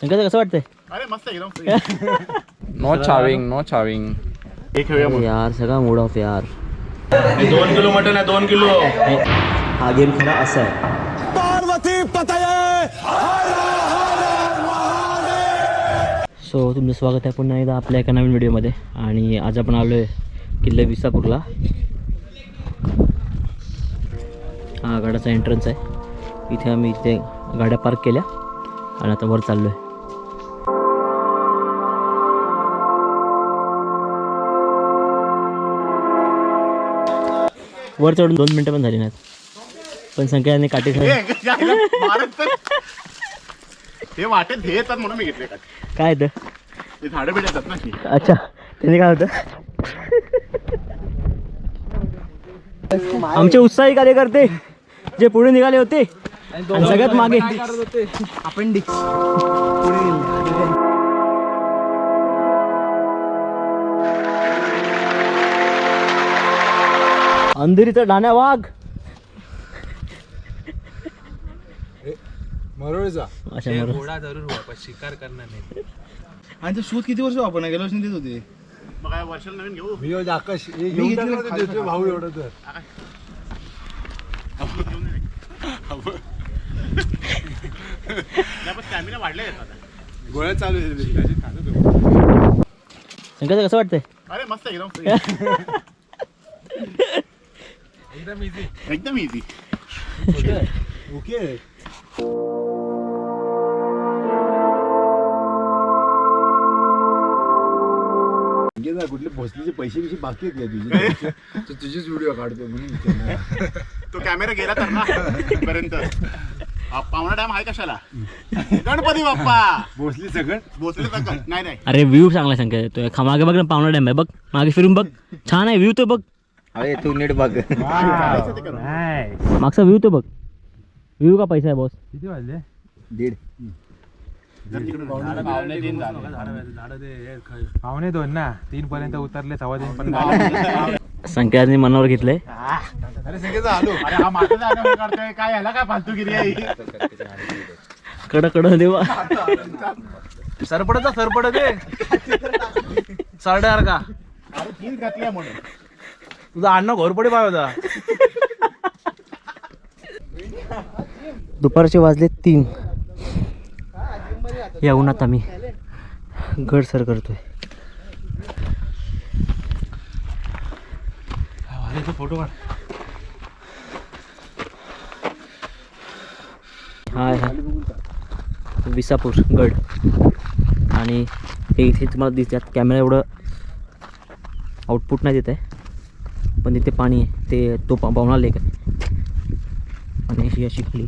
संकेत कसं वाटतंय? अरे मस्त एकदम नो चाविंग नो चाविंग हे. यार सगळा मूड ऑफ यार. दोन किलो मटन आहे दोन किलो. हा गेम खरा असा आहे. सो तुमचं स्वागत आहे पुन्हा एकदा आपल्या एका नवीन व्हिडिओमध्ये आणि आज आपण आलो आहे किल्ले विसापूरला. हा गडाचा एंट्रन्स आहे. इथे आम्ही इथे गाड्या पार्क केल्या आणि आता वर चाललो आहे वर चढून दोन मिनटं पण झाली नाहीत पण संख्याने हे, तर. ते वाटेत हे येतात म्हणून मी घेतले काय तर ते झाडं येतात ना. अच्छा त्याने काय होतं आमचे उत्साही कार्यकर्ते जे पुढे निघाले होते आणि सगळ्यात मागे अंधेरीचा डाण्या वाघ मरोळचा अच्छा बरोबर घोडा जरूर हुआ पण शिकार करणार नाही आणि ते शूज किती वर्ष वापरणार गेल्या वर्षी देत होते मग काय वर्षाला नवीन घेऊ मी आकाश हे घेऊन होती भाऊ एवढं तर स्टॅमिना वाढले आता. गोळ्या चालू तो. संकेत कसं वाटतंय? अरे मस्त एकदम एकदम इझी एकदम इझी ओके. ना कुठले भोसलीचे पैसे बिशे बाकी आहेत तुझे? तर तुझेच व्हिडिओ काढतो म्हणून. तो कॅमेरा गेला तर ना पर्यंत. पावणा डॅम आहे कशाला? गणपती बाप्पा. भोसली सगळं? भोसले सकट नाही नाही. अरे व्ह्यू चांगला तो खा- मागे बघ ना पावना डॅम आहे. बघ मागे फिरून बघ. छान आहे व्ह्यू तो बघ. अरे तू नीट बघ. करायचं ते करू. मागचा व्ह्यू तो बघ. व्ह्यू का पैसा आहे बॉस किती वाजले? दीड. पावणे दोन ना तीन पर्यंत उतरले सव्वा तीन पर्यंत संकेतने मनावर हा करतोय. काय ह्याला काय फालतूगिरी आहे ही? कड कड देवा. सरपडचा सरपड दे. सरड्यार का? अरे तीन घातली आहे म्हणून. तुझा अण्णा घोरपडे पाय होता. दुपारचे वाजले तीन. या उन्हात आम्ही गड सर करतोय. फोटो हाय विसापूर गड. आणि हे इथे तुम्हाला दिसतात कॅमेरा एवढं आउटपुट नाही देत आहे. पण तिथे पाणी आहे ते तो पा पावना लेक आहे. आणि अशी अशी खाली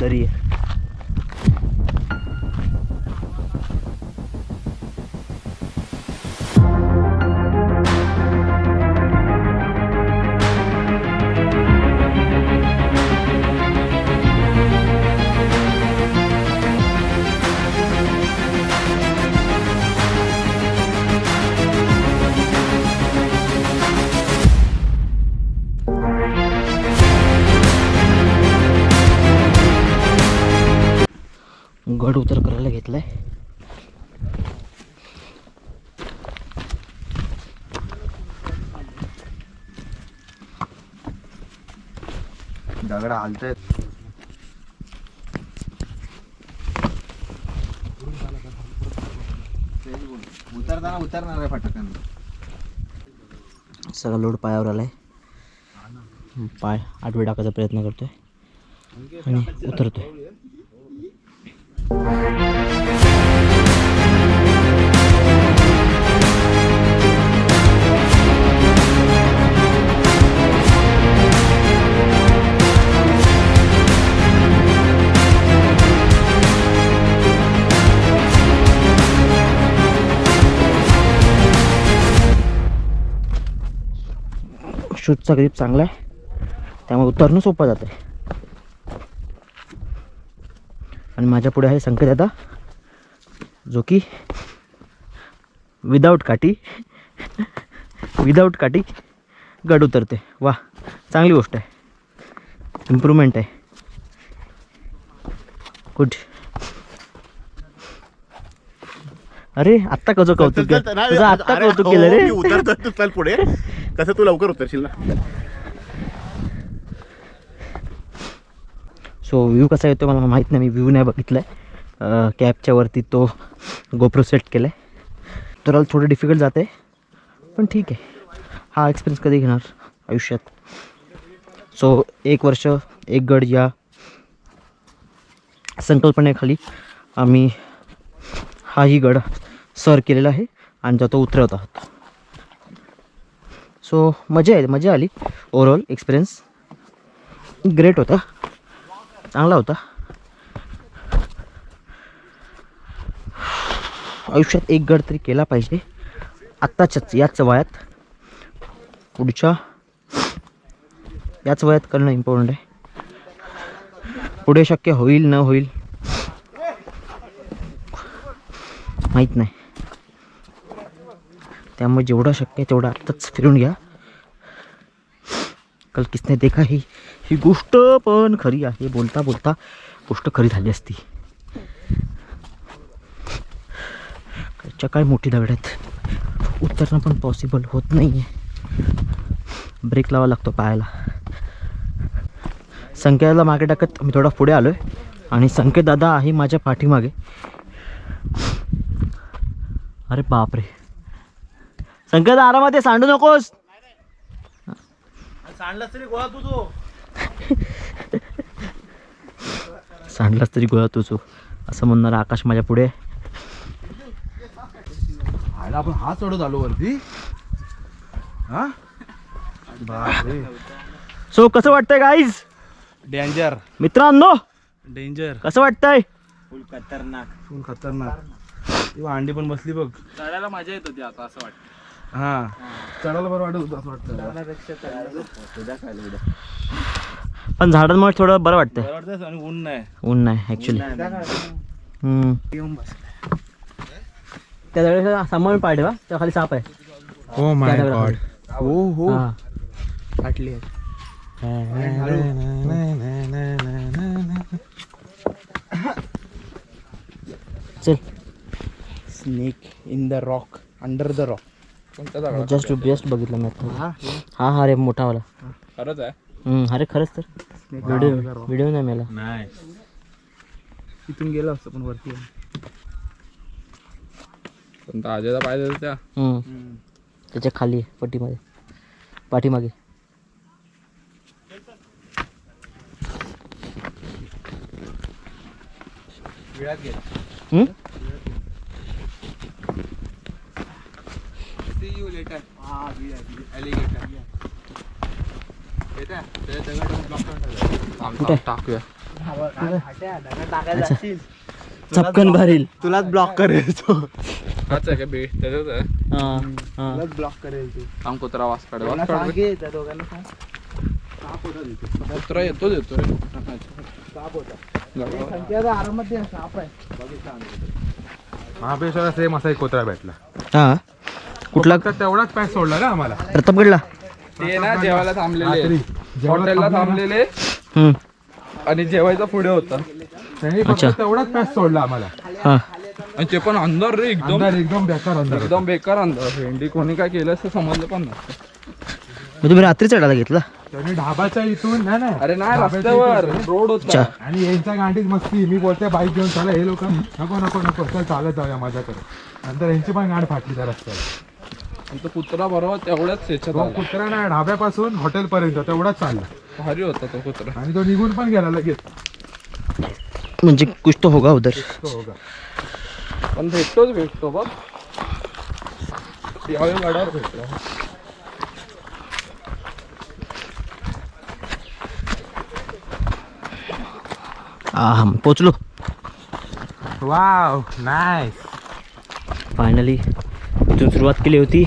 दरी आहे. गड उतर करायला घेतलाय. दगड हालतायत उतरताना उतरणार आहे फटकन. सगळा लोड पायावर आलाय. पाय आडवे टाकायचा प्रयत्न करतोय. आणि उतरतोय. शूजचा ग्रीप चांगला आहे. त्यामुळे उतरणं सोपं जातं आहे आणि माझ्या पुढे आहे संकेत दादा जो की विदाऊट काठी विदाऊट काठी गड उतरते. वा चांगली गोष्ट आहे. इम्प्रूव्हमेंट आहे. गुड अरे आत्ता कसं कौतुक आत्ता कौतुक हो, केलं रे. मी उतरतो चल पुढे. कसं तू लवकर उतरशील ना. सो व्ह्यू कसा येतो मला माहीत नाही. मी व्ह्यू नाही बघितला आहे कॅबच्या वरती तो गोप्रो सेट केला आहे तर थोडं डिफिकल्ट जाते पण ठीक आहे. हा एक्सपिरियन्स कधी घेणार? आयुष्यात. सो एक वर्ष एक गड या संकल्पनेखाली आम्ही हाही गड सर केलेला आहे आणि तो उतरवत आहोत. सो मजा आहे मजा आली. ओवरऑल एक्सपिरियन्स ग्रेट होता. चांगला होता. आयुष्यात एक गड तरी केला पाहिजे. आत्ताच्याच याच वयात. पुढच्या याच वयात करणं इम्पॉर्टंट आहे. पुढे शक्य होईल न होईल माहीत नाही. त्यामुळे जेवढं शक्य आहे तेवढं आत्ताच फिरून घ्या. कल किसने देखा ही ही गोष्ट पण खरी आहे. बोलता बोलता गोष्ट खरी झाली असती. कालच्या काय मोठी आहेत? उतरणं पण पॉसिबल होत नाही आहे ब्रेक लावा लागतो पायाला. संकेतला मागे टाकत मी थोडा पुढे आलो आहे आणि संकेत दादा आहे माझ्या पाठीमागे. अरे बापरे. संकेत आरामात आहे, सांडू नकोस. सांडलास तरी गोळा तू. सांडलाच तरी गोळा तुझो असं म्हणणार आकाश माझ्या पुढे. आहे. आयला आपण हा चढत आलो वरती. हा? सो कसं वाटतंय गाईज डेंजर मित्रांनो डेंजर कसं वाटतंय? फुल खतरनाक. फुल खतरनाक. ती अंडी पण बसली बघ. चढायला मजा येत होती आता असं वाटतं. हा. चढायला बरं वाटत होतं असं वाटतं. उद्या खायला उद्या पण झाडांमुळे थोडं बरं वाटतंय. बरं वाटतं आणि ऊन नाही. ऊन नाही ॲक्च्युली त्या दगडाला सांभाळून पाय ठेवा त्या खाली साप आहे. हो त्या दगडाखाली. हो हो. हा. फाटली चल. Snake in the rock under the rock कोणत्या जस्ट बेस्ट बघितलं मी आता. हा हा रे मोठावाला. खरंच आहे? हम्म, अरे खरंच तर. व्हिडिओ व्हिडिओ नाही मिळाला नाही. इथून गेलो असतो पण वरती. पण ताजेला पाहिजे त्या. हम्म. त्याच्याखाली आहे पट्टीमध्ये पाठीमागे हम्म? कुठे? टाकूया. अच्छा. चपकन भरील. तुलाच ब्लॉक करेल तो. हा, हा. ब्लॉक करेल तू. थांब कुत्रा वास काढ सांग सांग. कुत्रा येतो येतो रे महाबळेश्वरला सेम असा एक कोत्रा भेटला. हा. कुठला? तर तेवढाच पॅक सोडला ना आम्हाला. प्रतापगडला? ते ना जेवायला थांबलेले. हॉटेलला थांबलेले. हम्म. आणि जेवायचं पुढे होतं. त्यांनी फक्त अच्छा. तेवढाच पॅक सोडला आम्हाला. हा. आणि ते पण अंधार रे एकदम. अंधार एकदम बेकार अंधार. एकदम बेकार अंधार. भेंडी कोणी काय केलं असं समजलं पण नाही मग तुम्ही रात्री चढायला घेतला? त्यांनी ढाबाच्या इथून नाही नाही. अरे नाही ढाब्याच्या रस्त्यावर. इथून. रोड अच्छा. होता आणि यांच्या गांडीत मस्ती. मी बोलते बाईक घेऊन चला हे लोक नको नको नको चल चालत जाऊया माझ्याकडे नंतर यांची पण गाठ फाटली त्या रस्त्यावर. आणि तो कुत्रा बरोबर तेवढ्याच याच्यात तो आला. कुत्रा ना ढाब्यापासून हॉटेल पर्यंत तेवढाच चालला. भारी होता तो कुत्रा. आणि तो निघून पण गेला लगेच. म्हणजे कुछ तो होगा उधर. तो होगा. पण भेटतोच भेटतो बघ. यावेळी गडावर भेटतो हा पोचलो. वाव नाईस फायनली इथून सुरुवात केली होती.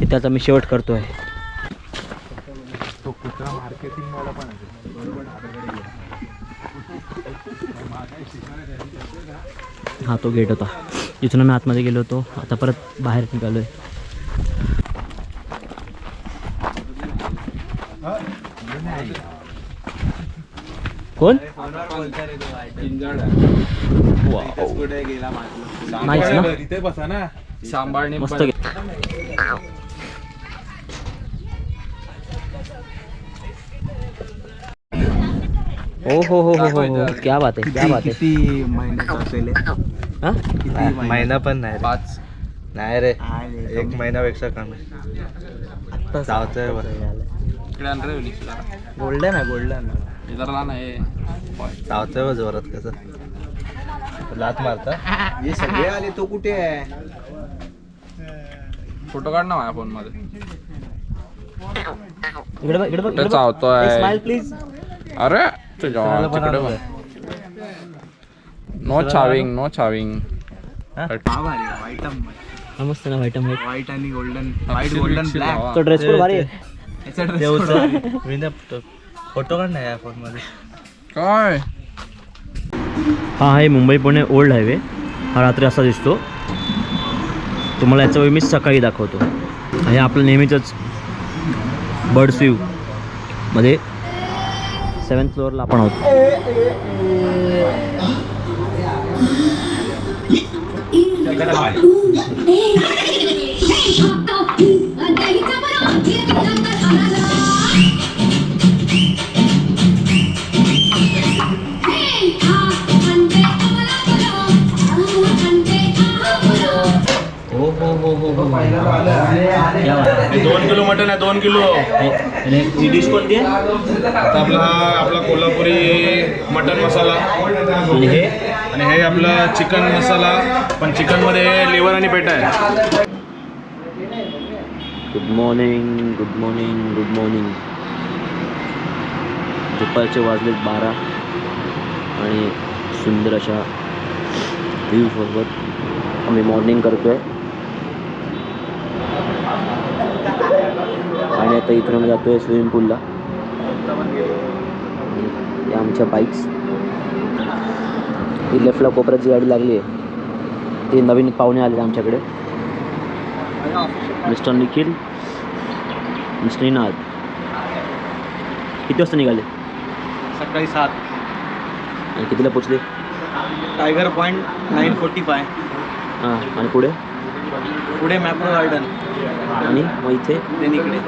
ते त्याचा मी शेवट करतोय. तो कुत्रा मार्केटिंग वाला पण आहे. हा तो गेट होता. जिथून आम्ही आतमध्ये गेलो होतो. आता परत बाहेर निघालो आहे. कोण नाहीच ना. सांभाळणे मस्त ओ हो हो हो हो हो क्या बात आहे क्या बात आहे. किती महिन्याचा असेल हे? हा? किती महिना? महिना पण नाही रे. पाच. नाही रे. आहे, एक महिन्यापेक्षा कमी. जावतोय बरं. इकडे आण रे. गोल्डन आहे गोल्डन हे जरा लहान आहे. जावतोय बा जोरात कसं. लात मारता. हे सगळे आले तो कुठे आहे? फोटो काढ ना माझ्या फोनमध्ये इकडे बघ इकडे बघ कुठे चावतोय? स्माइल प्लीज अरे तुझ्या तिकडे बघ नो छाविंग नो छाविंग हा? भारी व्हाईट हा मस्त ना व्हाईट व्हाईट व्हाईट आणि गोल्डन व्हाईट गोल्डन ब्लॅक तो ड्रेस पण भारी आहे. याचा ड्रेस मी ना फोटो काढ नाही फोनमध्ये. काय? हा आहे मुंबई पुणे ओल्ड हायवे. हा रात्री असा दिसतो. तुम्हाला याचा वेळ मी सकाळी दाखवतो. हे आपलं नेहमीचंच बर्ड्स व्ह्यू. मध्ये सेवन्थ फ्लोअरला आपण आहोत. दोन किलो मटन आहे दोन किलो. हे- आणि डिश कोणती आहे? आता आपला आपला कोल्हापुरी मटन मसाला. आणि हे? आणि हे आपलं चिकन मसाला. पण चिकनमध्ये लिव्हर आणि पेटा आहे. Good morning good morning good morning दुपारचे वाजलेत बारा. आणि सुंदर अशा व्ह्यूसोबत आम्ही मॉर्निंग करतो आहे आणि आता इथून आम्ही जातो आहे स्विमिंग पूलला या आमच्या बाईक्स ही लेफ्टला कोपऱ्यात जी गाडी लागली आहे ती नवीन पाहुणे आले आमच्याकडे. Mister Nikhil mister Ninad. किती वाजता निघाले? सकाळी सात. आणि कितीला पोचले? Tiger Point nine forty five. हां आणि पुढे? पुढे मॅप्रो गार्डन आणि मग इथे? इकडे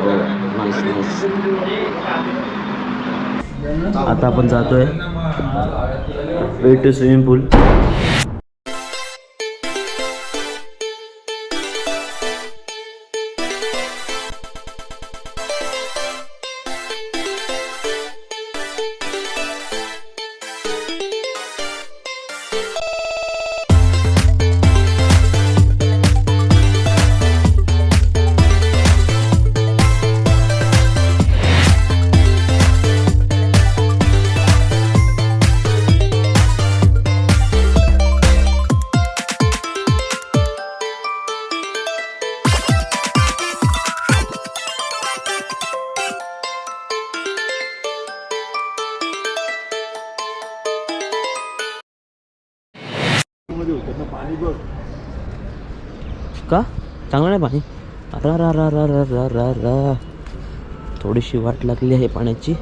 हो नाईस नाईस आता आपण जातोय. वे टू स्विमिंग पूल चांगलं नाही पाणी. रा रा रा रा रा रा रा रा. थोडीशी वाट लागली आहे पाण्याची.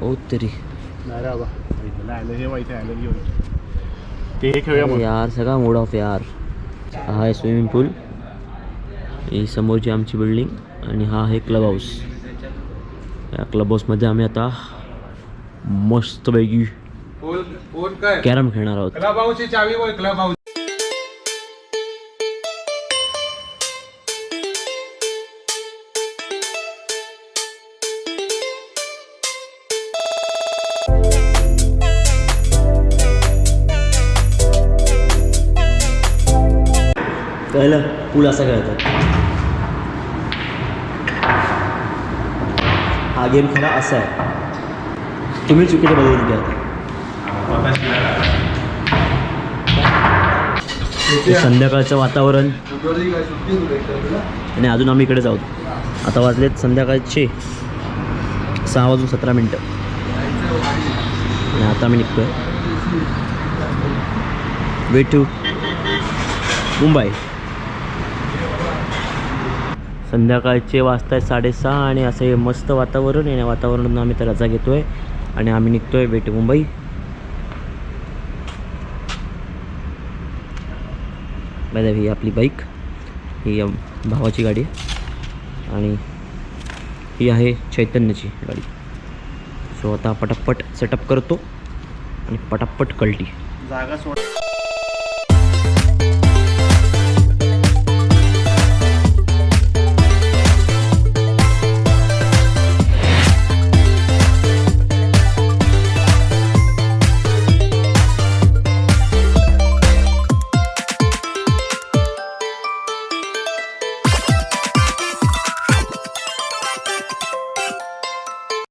हो तरी. यार सगळा मूड ऑफ यार. हा आहे स्विमिंग पूल ही समोरची आमची बिल्डिंग आणि हा आहे क्लब हाऊस या क्लब हाऊसमध्ये आम्ही आता मस्तपैकी कॅरम खेळणार आहोत. क्लब हाऊसची चावी क्लब हाऊस कळलं? पूल असा खेळतात हा गेम खेळा असा आहे. तुम्ही चुकीचे बदल घ्या. संध्याकाळचं वातावरण. आणि अजून आम्ही इकडे जाऊ. आता वाजलेत संध्याकाळचे सहा वाजून सतरा मिनटं. आणि आता आम्ही निघतोय. Way to Mumbai. संध्याकाळचे वाजत आहेत साडेसहा आणि असं हे मस्त वातावरण आहे. वातावरणातून आम्ही तर रजा घेतो आहे आणि आम्ही निघतो आहे बेटे मुंबई बाय ही आपली बाईक ही भावाची गाडी आहे. आणि ही आहे चैतन्याची गाडी. सो आता पटापट सेटअप करतो आणि पटापट कल्टी जागा सोड